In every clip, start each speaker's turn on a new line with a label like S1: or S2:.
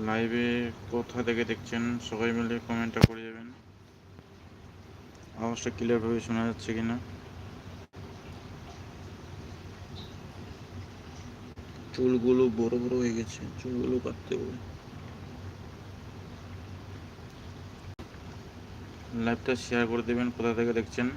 S1: লাইভে কোথা থেকে দেখছেন? সবাই মিলে কমেন্টটা করে যাবেন। আওয়াজটা ক্লিয়ারভাবে শোনা যাচ্ছে কিনা? চুলগুলো বড় বড় হয়ে গেছে। চুলগুলো কাটতে হবে। লাইভটা শেয়ার করে দেবেন কোথা থেকে দেখছেন?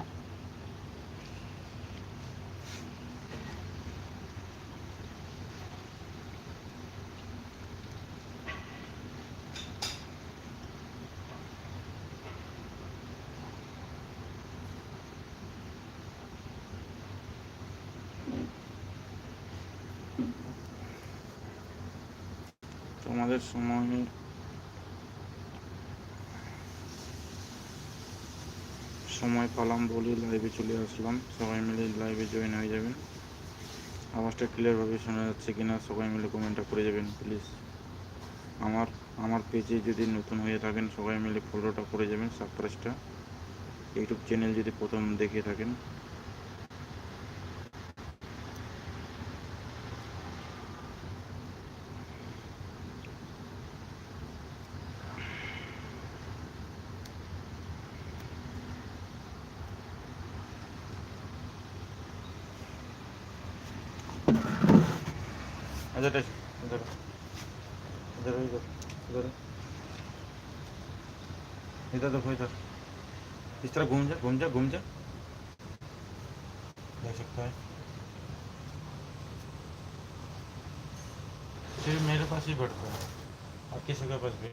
S1: তোমাদের সময় সময় পালাম, বলে লাইভে চলে আসলাম। সবাই মিলে লাইভে জয়েন হয়ে যাবেন। আওয়াজটা ক্লিয়ারভাবে শোনা যাচ্ছে কিনা সবাই মিলে কমেন্টটা করে যাবেন প্লিজ আমার আমার পেজে যদি নতুন হয়ে থাকেন, সবাই মিলে ফলোটা করে যাবেন সাবস্ক্রাইবটা ইউটিউব চ্যানেল যদি প্রথম দেখে থাকেন इधर इधर इधर इधर इधर इधर देखो, इधर। इस तरह घूम जा घूम जा घूम जा। देख सकता है। सिर्फ़ मेरे पास ही बैठता है। और किसी के पास भी।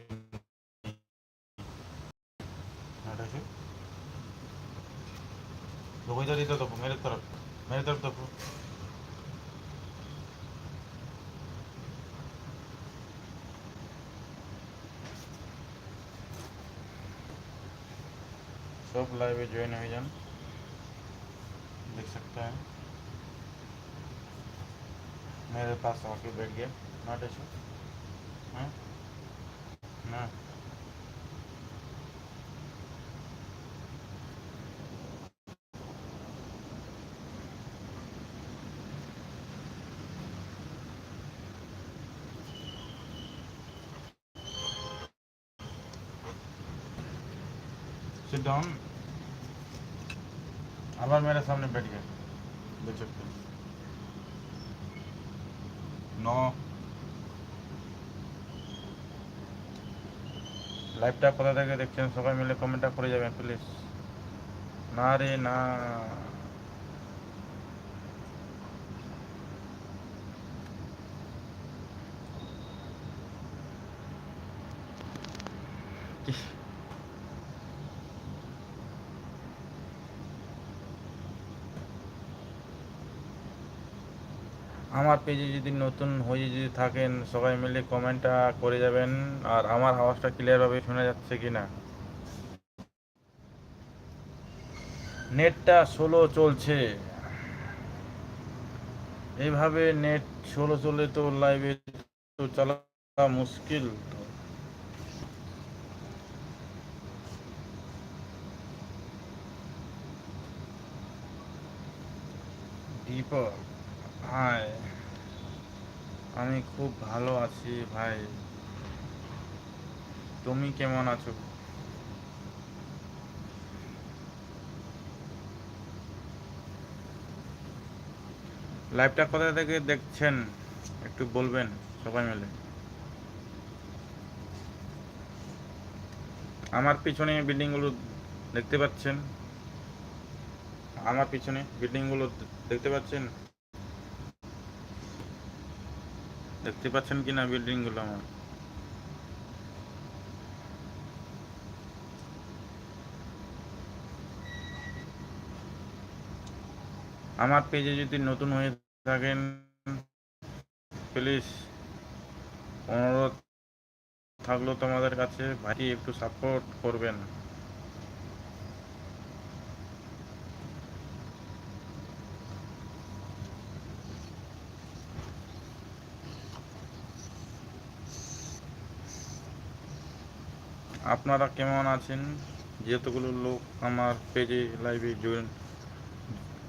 S1: देखो, इधर इधर देखो, मेरे तरफ़। मेरे तरफ़ देखो। सब लाइव ज्वाइन हो जान। देख सकते हैं। मेरे पास आके बैठ गया। नॉट हाँ? ना सिट डाउन आबार मेरे सामने बैठ गए देख सकते हैं नौ লাইভটা কোথা থেকে দেখছেন সবাই মিলে কমেন্টটা করে যাবেন প্লিজ না রে না ইস, আমার পেজে যদি নতুন হয়ে যদি থাকেন, সবাই মিলে কমেন্টটা করে যাবেন। আর আমার আওয়াজটা ক্লিয়ারভাবে শোনা যাচ্ছে কি না নেটটা স্লো চলছে। এইভাবে নেট স্লো চলে তো লাইভে তো চালা মুশকিল। দীপক হাই আমি খুব ভালো আছি ভাই। তুমি কেমন আছো? লাইভটা কোথা থেকে দেখছেন? একটু বলবেন সবাই মিলে। আমার পিছনে বিল্ডিংগুলো দেখতে পাচ্ছেন? আমার পিছনে বিল্ডিংগুলো দেখতে পাচ্ছেন? দেখতে পাচ্ছেন কি না বিল্ডিংগুলো আমার? আমার পেজে যদি নতুন হয়ে থাকেন প্লিজ অনুরোধ থাকল তোমাদের কাছে। ভাই একটু সাপোর্ট করবেন। আপনারা কেমন আছেন? যতগুলো লোক আমার পেজে লাইভে জয়েন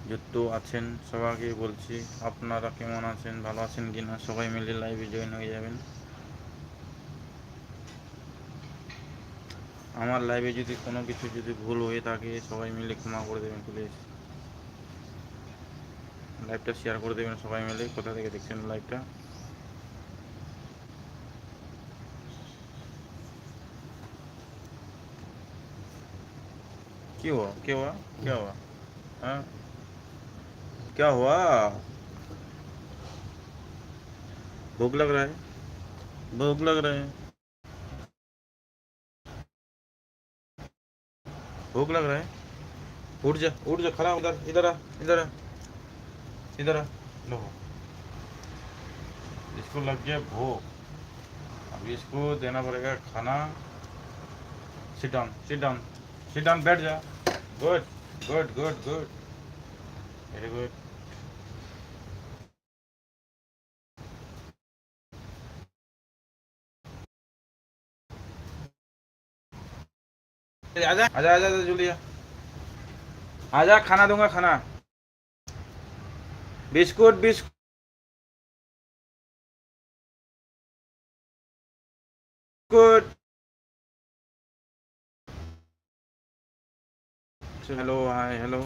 S1: যত আছেন, সবাইকে বলছি আপনারা কেমন আছেন, ভালো আছেন কি না সবাই মিলে লাইভে জয়েন হয়ে যাবেন। আমার লাইভে যদি কোনো কিছু যদি ভুল হয়ে থাকে, সবাই মিলে ক্ষমা করে দেবেন প্লিজ লাইভটা শেয়ার করে দেবেন সবাই মিলে। কোথা থেকে দেখছেন লাইভটা क्या हुआ? क्या हुआ? क्या हुआ? हाँ? क्या हुआ? भूख लग रहा है? भूख लग रहा है। भूख लग रहा है? उठ जा उठ जा, खड़ा उधर इधर आ इधर आ इधर आ। लो। इसको लग गया भूख। अब इसको देना पड़ेगा खाना। Sit down sit down sit down बैठ जा। Good good good very good आजा आजा आजा आजा, जूलिया। आजा, खाना दूँगा, खाना। Biscuit biscuit. So hello, hi, hello.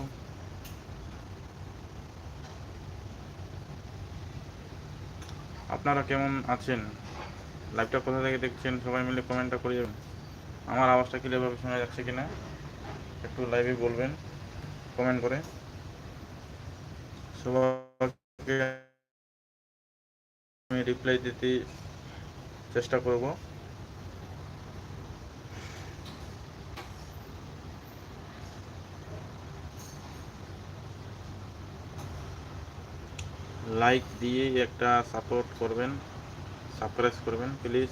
S1: আপনারা কেমন আছেন? লাইভটা কোথা থেকে দেখছেন? সবাই মিলে কমেন্টটা করে যাবেন আমার আওয়াজটা ক্লিয়ারভাবে শোনা যাচ্ছে কিনা? একটু লাইভে বলবেন কমেন্ট করে। সবাইকে আমি রিপ্লাই দিতে চেষ্টা করব। লাইক দিয়ে একটা সাপোর্ট করবেন সাবস্ক্রাইব করবেন প্লিজ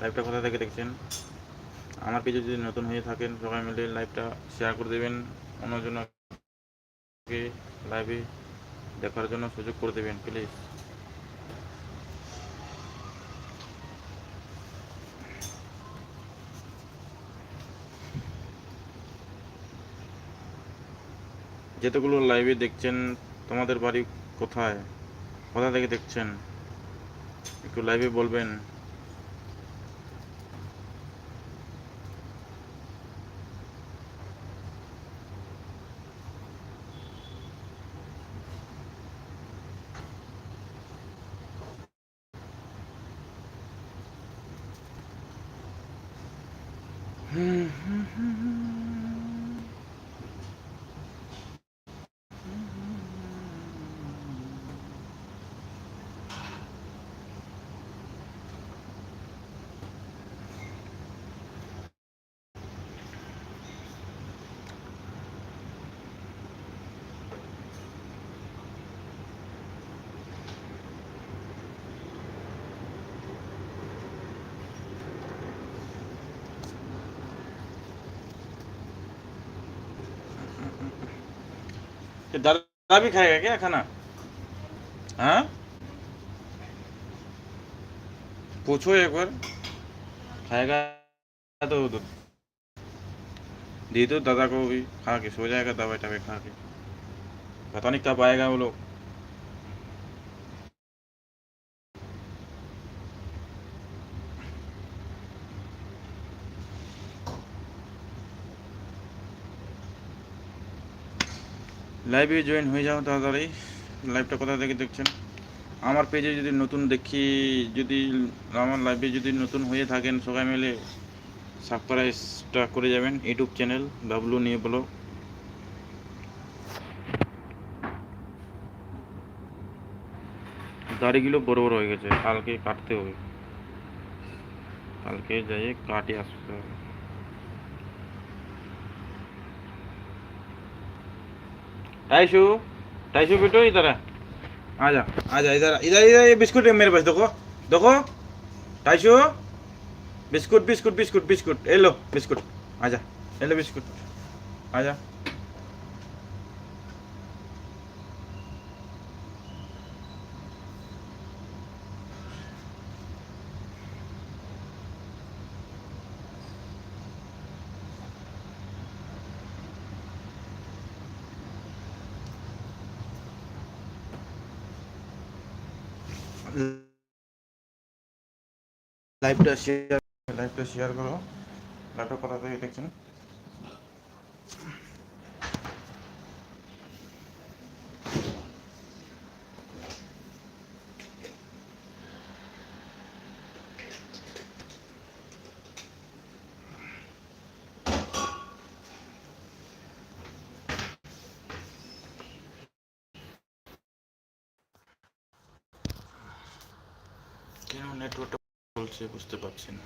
S1: লাইভটা কোথা থেকে দেখছেন? আমার পেজে যদি নতুন হয়ে থাকেন, সবাই মিলে লাইভটা শেয়ার করে দেবেন, অন্যজনকে লাইভে দেখার জন্য সুযোগ করে দেবেন প্লিজ যেতগুলো লাইভে দেখছেন, তোমাদের বাড়ি কোথায়? কোথা থেকে দেখছেন? একটু লাইভে বলবেন। ये दादा भी खाएगा क्या खाना? हाँ? पूछो एक बार। खाएगा तो दो। दे दादा को भी, खा के सो जाएगा दवाई टवाई खा के। पता नहीं कब आएगा वो लोग। লাইভে জয়েন হয়ে যাও তাড়াতাড়ি। লাইভটা কোথা থেকে দেখছেন? আমার পেজে যদি নতুন দেখি, যদি আমার লাইভে যদি নতুন হয়ে থাকেন সবাই মিলে সাবস্ক্রাইবটা করে যাবেন ইউটিউব চ্যানেল বাবলু নিয়ে বলো। দাড়িগুলো বড় বড় হয়ে গেছে, কালকে কাটতে হবে। কালকে যাই কাটিয়ে আসতে হবে। टाइशू टाइशू बेटो इधर है। आ जा आ जा इधर इधर इधर, ये बिस्कुट है मेरे पास, देखो देखो। टाइशू बिस्कुट बिस्कुट बिस्कुट बिस्कुट, ये लो, बिस्कुट आ जा ये लो बिस्कुट आ जा লাইভটা শেয়ার লাইভটা শেয়ার করো। লাইভটা কথা থেকে দেখছেন কেন নেটওয়ার্কটা বলছে বুঝতে পারছি না।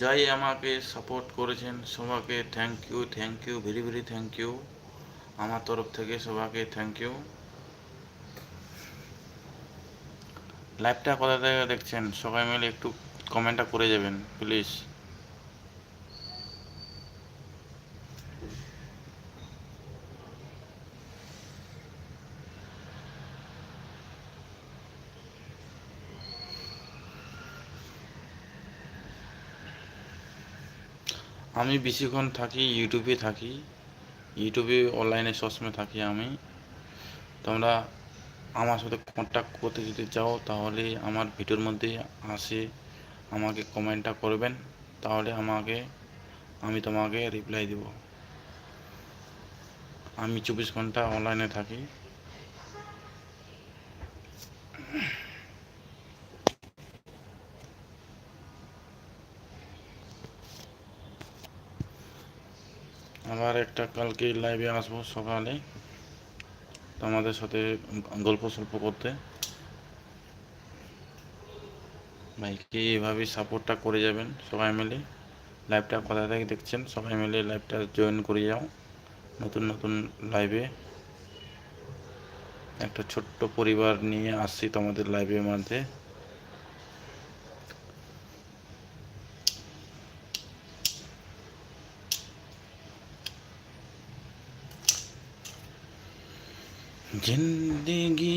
S1: যাই আমাকে সাপোর্ট করেছেন, সবাইকে thank you thank you very very thank you আমার তরফ থেকে সবাইকে থ্যাংক ইউ লাইভটা কোথা থেকে দেখছেন? সবাই মিলে একটু কমেন্টটা করে যাবেন প্লিজ আমি বেশিক্ষণ থাকি ইউটিউবে থাকি। ইউটিউবে অনলাইনে সবসময় থাকি আমি। তোমরা আমার সাথে কন্ট্যাক্ট করতে যদি চাও, তাহলে আমার ভিডিওর মধ্যে আসে। আমাকে কমেন্টটা করবেন, তাহলে আমাকে, আমি তোমাকে রিপ্লাই দেব। আমি চব্বিশ ঘণ্টা অনলাইনে থাকি। আবার একটা কালকে লাইভে আসব সকালে, তোমাদের সাথে গল্প সল্প করতে। ভাইকে এভাবে সাপোর্টটা করে যাবেন সবাই মিলে লাইভটা কোথা থেকে দেখছেন সবাই মিলে লাইভটা জয়েন করে যাও নতুন নতুন লাইভে একটা ছোট্ট পরিবার নিয়ে আসছি তোমাদের লাইভের মধ্যে जिंदगी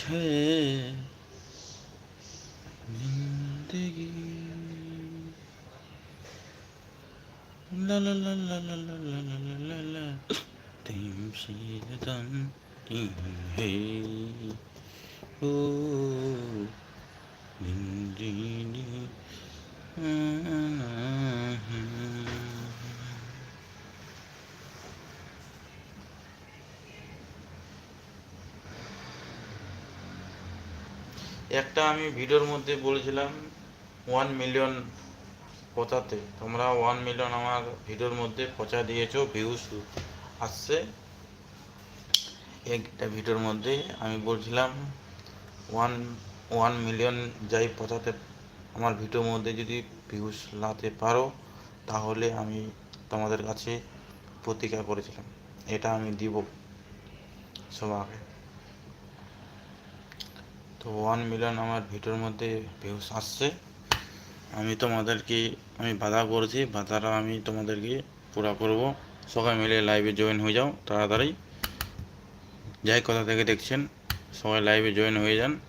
S1: है La la la la la la la la la la temsilden hey o dindini একটা আমি ভিডিওর মধ্যে বলেছিলাম ওয়ান মিলিয়ন পচাতে। তোমরা ওয়ান মিলিয়ন আমার ভিডিওর মধ্যে পচা দিয়েছ ভিউজ আসছে। একটা ভিডিওর মধ্যে আমি বলছিলাম ওয়ান ওয়ান মিলিয়ন যাই পচাতে, আমার ভিডিওর মধ্যে যদি ভিউজ লাতে পারো, তাহলে আমি তোমাদের কাছে প্রতিজ্ঞা করেছিলাম। এটা আমি দিব সবাইকে। তো ওয়ান মিলিয়ন আমার ভিডিওর মধ্যে ভিউস আসছে। আমি তোমাদেরকে, আমি বাধা করেছি, বাধাটা আমি তোমাদেরকে পুরা করব। সবাই মিলে লাইভে জয়েন হয়ে যাও, তাড়াতাড়ি। যাই কথা থেকে দেখছেন, সবাই লাইভে জয়েন হয়ে যান।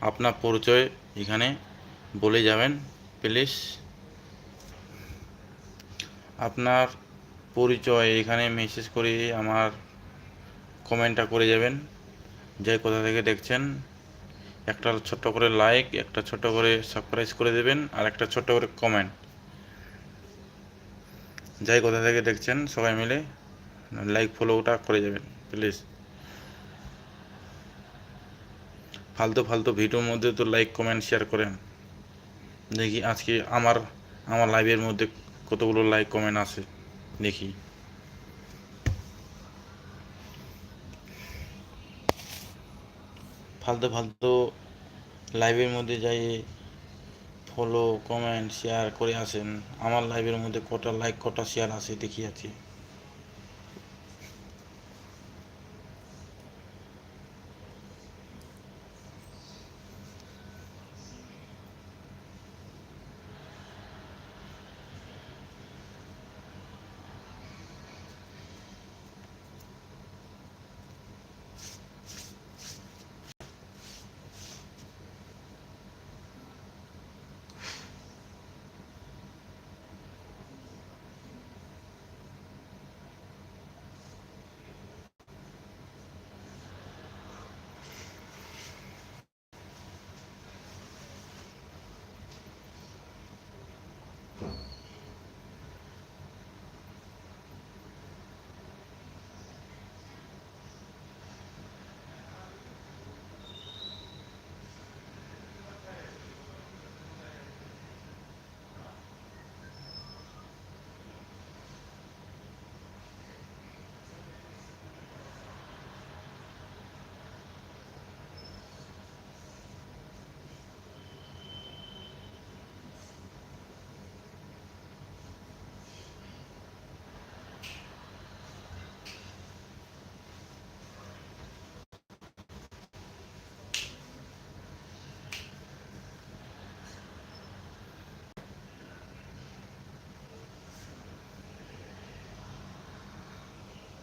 S1: আপনার পরিচয় এখানে বলে যাবেন প্লিজ আপনার পরিচয় এখানে মেসেজ করে আমার কমেন্টটা করে যাবেন। যে কোথা থেকে দেখছেন একটা ছোট্ট করে লাইক একটা ছোট্ট করে সাবস্ক্রাইব করে দেবেন, আর একটা ছোট্ট করে কমেন্ট যাই কোথা থেকে দেখছেন, সবাই মিলে লাইক ফলোটা করে যাবেন প্লিজ ফালতু ফালতু ভিডিওর মধ্যে তো লাইক কমেন্ট শেয়ার করেন। দেখি আজকে আমার আমার লাইভের মধ্যে কতগুলো লাইক কমেন্ট আছে, দেখি। ফালতু ফালতু লাইভের মধ্যে যাই ফলো কমেন্ট শেয়ার করে আসেন। আমার লাইভের মধ্যে কটা লাইক কটা শেয়ার আছে দেখি আছে।